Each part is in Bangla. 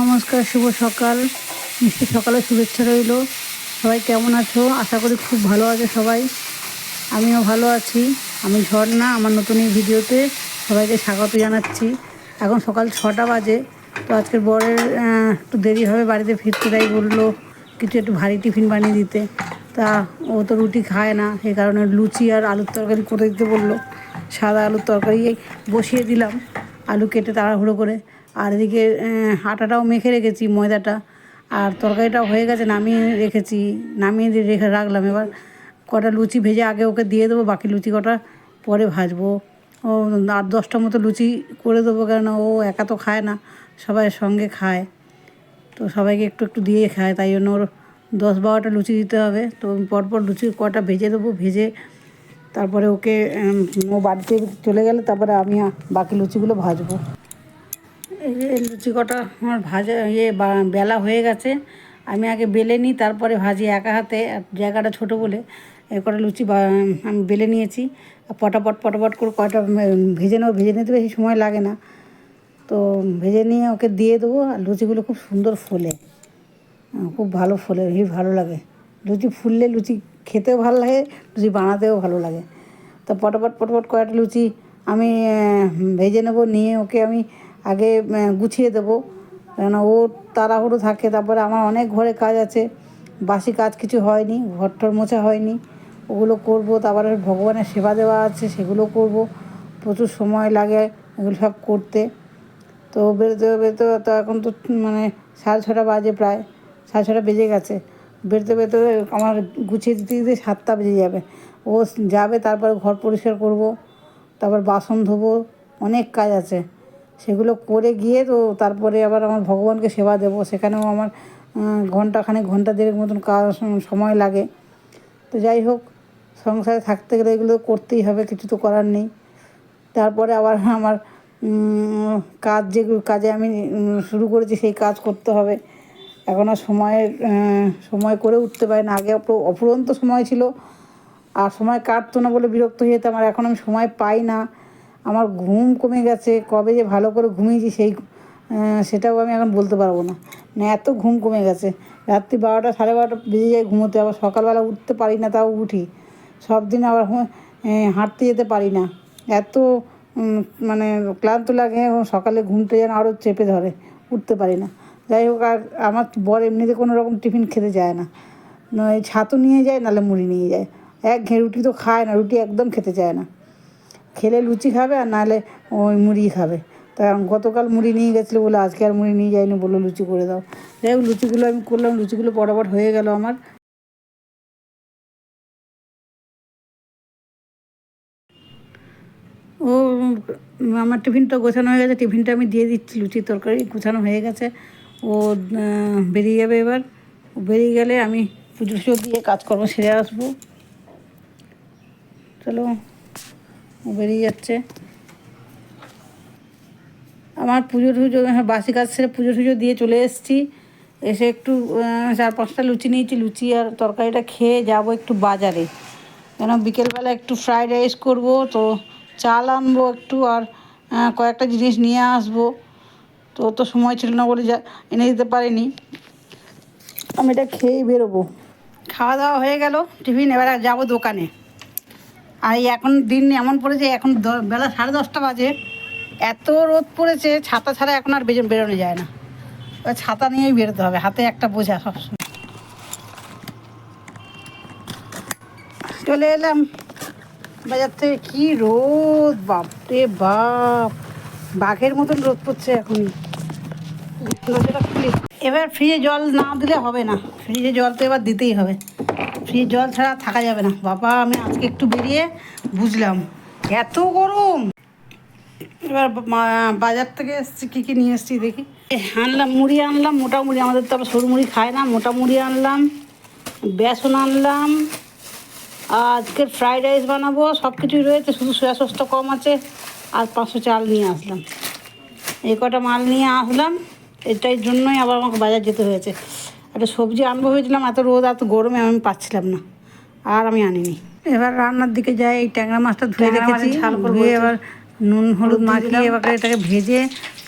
নমস্কার, শুভ সকাল। মিষ্টি সকালে শুভেচ্ছা রইল। সবাই কেমন আছো? আশা করি খুব ভালো আছে সবাই। আমিও ভালো আছি। আমি ঝর্ণা, আমার নতুন এই ভিডিওতে সবাইকে স্বাগত জানাচ্ছি। এখন সকাল ছটা বাজে, তো আজকের বরের একটু দেরি হবে বাড়িতে ফিরতে, তাই বলল কিছু একটু ভারী টিফিন বানিয়ে দিতে। তা ও তো রুটি খায় না সেই কারণে লুচি আর আলুর তরকারি করে দিতে বলল। সাদা আলুর তরকারি বসিয়ে দিলাম, আলু কেটে তাড়াহুড়ো করে আর এদিকে আটাটাও মেখে রেখেছি, ময়দাটা। আর তরকারিটাও হয়ে গেছে, নামিয়ে রেখেছি, নামিয়ে দিয়ে রেখে রাখলাম। এবার কটা লুচি ভেজে আগে ওকে দিয়ে দেবো, বাকি লুচি কটা পরে ভাজবো। ও আট দশটা মতো লুচি করে দেবো কেন ও একা তো খায় না, সবাই সঙ্গে খায়। তো সবাইকে একটু একটু দিয়ে খায়, তাই জন্য ওর দশ বারোটা লুচি দিতে হবে। তো পরপর লুচি কটা ভেজে দেবো, ভেজে তারপরে ওকে ও বাড়িতে চলে গেলে, তারপরে আমি বাকি লুচিগুলো ভাজবো। এই লুচি কটা আমার ভাজা ইয়ে বেলা হয়ে গেছে, আমি আগে বেলে নিই, তারপরে ভাজি একা হাতে জায়গাটা ছোট বলে এ কটা লুচি আমি বেলে নিয়েছি। পটাপট পটাপট করে কয়টা ভেজে নেব, ভেজে নিতে বেশি সময় লাগে না। তো ভেজে নিয়ে ওকে দিয়ে দেবো, আর লুচিগুলো খুব সুন্দর ফোলে। খুব ভালো ফোলে, বেশ ভালো লাগে। লুচি ফুললে লুচি খেতেও ভালো লাগে, লুচি বানাতেও ভালো লাগে। তো পটাপট পটাপট কয়েকটা লুচি আমি ভেজে নেব, নিয়ে ওকে আমি আগে গুছিয়ে দেবো। কেন ও তাড়াহুড়ো থাকে, তারপরে আমার অনেক ঘরে কাজ আছে। বাসি কাজ কিছু হয়নি, ঘর টর মোছা হয়নি। ওগুলো করব, তারপরে ভগবানের সেবা দেওয়া আছে, সেগুলো করব। প্রচুর সময় লাগে এগুলো সব করতে। তো বেরোতে বেরোতে তো এখন তো মানে সাড়ে ছটা বাজে প্রায়, সাড়ে ছটা বেজে গেছে। বেরোতে বেরোতে আমার গুছিয়ে দিতে দিতে সাতটা বেজে যাবে। ও যাবে, তারপরে ঘর পরিষ্কার করব, তারপর বাসন ধোবো, অনেক কাজ আছে। সেগুলো করে গিয়ে তো তারপরে আবার আমার ভগবানকে সেবা দেবো। সেখানেও আমার আহ, ঘন্টাখানেক ঘণ্টা দেড়েক মতন কাজ সময় লাগে। তো যাই হোক সংসারে থাকতে গেলে এগুলো করতেই হবে কিছু তো করার নেই। তারপরে আবার আমার কাজ যেগুলো কাজে আমি শুরু করেছি সেই কাজ করতে হবে। এখন আর সময়ের সময় করে উঠতে পারি না। আগে অপ- অফুরন্ত সময় ছিল। আর সময় কাটতো না বলে বিরক্ত হয়ে যেতাম। আর এখন আমি সময় পাই না। আমার ঘুম কমে গেছে, কবে যে ভালো করে ঘুমিয়েছি সেই সেটাও আমি এখন বলতে পারব না। না, এত ঘুম কমে গেছে। রাত্রি বারোটা, সাড়ে বারোটা বেজে যায় ঘুমোতে, আবার সকালবেলা উঠতে পারি না, তাও উঠি। সব দিন আবার হাঁটতে যেতে পারি না। এত মানে ক্লান্ত লাগে, এবং সকালে ঘুমতে যেন আরও চেপে ধরে, উঠতে পারি না। যাই হোক, আর আমার বর এমনিতে কোনো রকম টিফিন খেতে যায় না। নয় ছাতু নিয়ে যায়, নাহলে মুড়ি নিয়ে যায়। এক ঘে রুটি তো খায় না, রুটি একদম খেতে চায় না। খেলে লুচি খাবে আর নাহলে ওই মুড়ি খাবে। তা গতকাল মুড়ি নিয়ে গেছিল বলে আজকে আর মুড়ি নিয়ে যায়নি, বলল লুচি করে দাও। যাই হোক, লুচিগুলো আমি করলাম, লুচিগুলো বরাবর হয়ে গেল আমার। ও, আমার টিফিনটা গোছানো হয়ে গেছে, টিফিনটা আমি দিয়ে দিচ্ছি লুচি তরকারি গোছানো হয়ে গেছে। ও বেরিয়ে যাবে এবার। বেরিয়ে গেলে আমি পুজো টুজো দিয়ে কাজকর্ম সেরে আসব। চলো। বেরিয়ে যাচ্ছে। আমার পুজো টুজো হ্যাঁ বাসি কাজ সেরে পুজো টুজো দিয়ে চলে এসেছি। এসে একটু চার পাঁচটা লুচি নিয়েছি, লুচি আর তরকারিটা খেয়ে যাব একটু বাজারে। কেন বিকেলবেলা একটু ফ্রাইড রাইস করব, তো চাল আনব একটু আর কয়েকটা জিনিস নিয়ে আসব। তো তো সময় ছিল না বলে যা, এনে দিতে পারিনি। আমি এটা খেয়েই বেরোবো। খাওয়া দাওয়া হয়ে গেল, টিফিন, এবার যাব দোকানে। আর এখন দিন এমন পড়েছে, এখন বেলা সাড়ে দশটা বাজে। এত রোদ পড়েছে, ছাতা ছাড়া এখন আর বেরোনো যায় না। ছাতা নিয়েই বেরোতে হবে, হাতে একটা বোঝা সবসময়। চলে এলাম বাজার থেকে। কী রোদ বাপ রে বাপ! বাঘের মতন রোদ পড়ছে এখন এবার ফ্রিজে জল না দিলে হবে না। ফ্রিজে জল তো এবার দিতেই হবে। ফ্রিজে জল ছাড়া থাকা যাবে না। বাবা, আমি আজকে একটু বেরিয়ে বুঝলাম। এত গরম! এবার বাজার থেকে এসছি, কী কী নিয়ে এসছি দেখি। আনলাম, মুড়ি আনলাম মোটা মুড়ি আমাদের তো আবার সরু মুড়ি খায় না, মোটা মুড়ি আনলাম, বেসন আনলাম আজকে ফ্রাইড রাইস বানাবো সব কিছুই রয়েছে, শুধু সোয়া সসটা কম আছে, আর পাঁচশো চাল নিয়ে আসলাম। এই কটা মাল নিয়ে আসলাম এটার জন্যই আবার আমাকে বাজার যেতে হয়েছে। একটা সবজি আনব হয়েছিলাম এত রোদ এত গরমে আমি পাচ্ছিলাম না। আর আমি আনিনি। এবার রান্নার দিকে যাই এই ট্যাংরা মাছটা ধুয়ে রেখেছি। ধুয়ে এবার নুন হলুদ মাখিয়ে এবার এটাকে ভেজে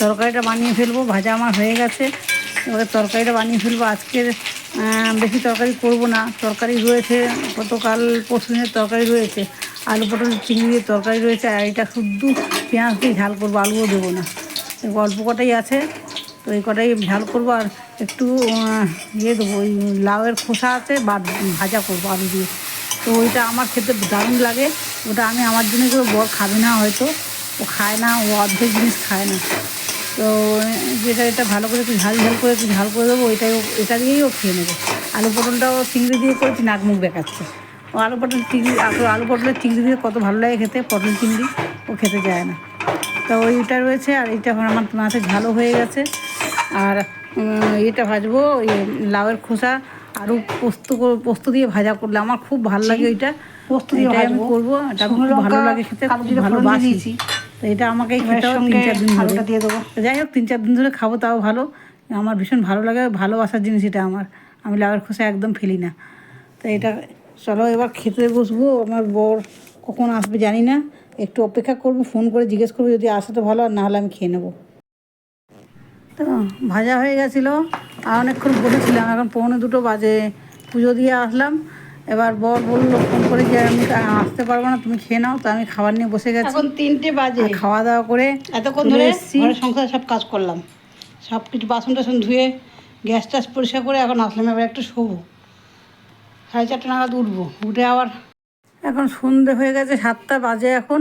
তরকারিটা বানিয়ে ফেলব। ভাজা আমার হয়ে গেছে। এবার তরকারিটা বানিয়ে ফেলব। আজকের বেশি তরকারি করব না। তরকারি রয়েছে গতকাল পরশু দিনের তরকারি রয়েছে। আলু পটল চিংড়ি দিয়ে তরকারি রয়েছে। আর এটা শুদ্ধ পেঁয়াজ দিয়ে ঝাল করব আলুও দেবো না। অল্প কটাই আছে। তো এই কটাই ঝাল করব আর একটু ইয়ে দেবো, ওই লাউয়ের খোসা আছে বা ভাজা করব আলু দিয়ে। তো ওইটা আমার খেতে দারুণ লাগে। ওটা আমি আমার জন্য কেউ বর খাবে না হয়তো। ও খায় না, ও অর্ধেক জিনিস খায় না। তো যেটা, এটা ভালো করে একটু ঝাল ঝাল করে একটু ঝাল করে দেবো, ওইটাই এটা দিয়েই ও খেয়ে নেবে। আলু পটলটাও চিংড়ি দিয়ে করেছি, নাক মুখ দেখাচ্ছে। ও আলু পটল চিংড়ি, আলু আলু পটলের চিংড়ি দিয়ে কত ভালো লাগে খেতে, পটল চিংড়ি, ও খেতে যায় না। তো ওইটা রয়েছে, আর এইটা এখন আমার মাছের ঝালও হয়ে গেছে। আর এটা ভাজবো ওই লাউয়ের খোসা আরও পোস্ত পোস্ত দিয়ে ভাজা করলে আমার খুব ভালো লাগে ওইটা পোস্ত দিয়ে আমি করব এটা খুব ভালো লাগে খেতে ভালোবাসি তো এটা আমাকে খেতে তিন চার দিন ধরে। দিয়ে দেবো। যাই হোক তিন চার দিন ধরে খাব তাও ভালো। আমার ভীষণ ভালো লাগে ভালোবাসার জিনিস এটা আমার। আমি লাউয়ের খোসা একদম ফেলি না। তো এটা চলো এবার খেতে বসবো। আমার বর কখন আসবে জানি না। একটু অপেক্ষা করব ফোন করে জিজ্ঞেস করব যদি আসে তো ভালো আর না হলে আমি খেয়ে নেব। তো ভাজা হয়ে গেছিল। আর অনেকক্ষণ বসেছিলাম এখন পৌনে দুটো বাজে। পুজো দিয়ে আসলাম। এবার বর বলল ফোন করে যে আমি আসতে পারব না তুমি খেয়ে নাও। তো আমি খাবার নিয়ে বসে গেছি। এখন তিনটে বাজে। খাওয়া দাওয়া করে এতক্ষণ ধরে। ঘরের সংসারে সব কাজ করলাম। সব কিছু বাসন টাসন ধুয়ে গ্যাস টাস পরিষ্কার করে এখন আসলাম। এবার একটু শোবো। সাড়ে চারটে নাগাদ উঠবো। উঠে আবার এখন সন্ধে হয়ে গেছে সাতটা বাজে এখন।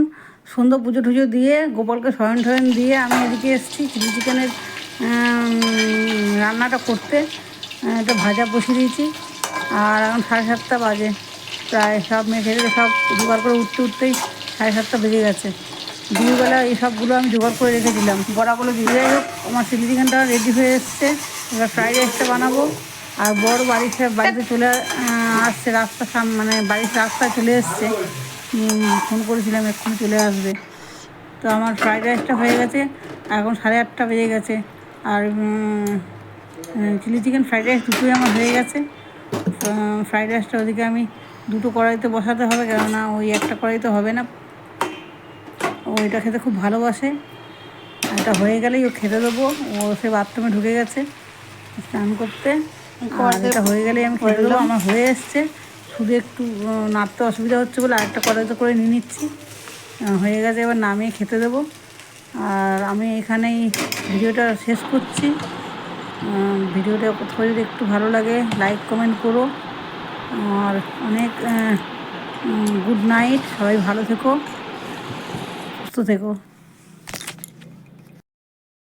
সন্ধ্যা পুজো টুজো দিয়ে গোপালকে শয়ন টয়ন দিয়ে আমি এদিকে এসেছি চিলি চিকেনের রান্নাটা করতে এটা ভাজা বসিয়ে দিয়েছি। আর এখন সাড়ে সাতটা বাজে। প্রায় সব মেখে রেখে সব জোগাড় করে উঠতে উঠতেই সাড়ে সাতটা বেজে গেছে। দুপুরবেলা এই সবগুলো আমি জোগাড় করে রেখেছিলাম। বড়াগুলো দিয়ে যাই হোক, আমার চিলি চিকেনটা রেডি হয়ে এসছে। এবার ফ্রাইড রাইসটা বানাবো। আর বড় বাড়িতে বাড়িতে চলে আসছে রাস্তা সাম মানে বাড়ির রাস্তায় চলে এসছে। ফোন করেছিলাম, এক্ষুনি চলে আসবে। তো আমার ফ্রাইড রাইসটা হয়ে গেছে। এখন সাড়ে আটটা বেজে গেছে। আর চিলি চিকেন ফ্রাইড রাইস দুটোই আমার হয়ে গেছে। ফ্রাইড রাইসটা ওদিকে আমি দুটো কড়াইতে বসাতে হবে কেননা ওই একটা কড়াইতে হবে না। ও এটা খেতে খুব ভালোবাসে। এটা হয়ে গেলেই ও খেতে দেবো। ও সে বাথরুমে ঢুকে গেছে স্নান করতে। এটা হয়ে গেলেই আমি খেতে দেবো। আমার হয়ে এসছে। শুধু একটু নাড়তে অসুবিধা হচ্ছে বলে আরেকটা কড়াইতে করে নিয়ে নিচ্ছি। হয়ে গেছে এবার নামিয়ে খেতে দেবো। আর আমি এখানেই ভিডিওটা শেষ করছি। ভিডিওটা কোথাও যদি একটু ভালো লাগে লাইক কমেন্ট করো। আর অনেক গুড নাইট সবাই ভালো থেকো, সুস্থ থেকো।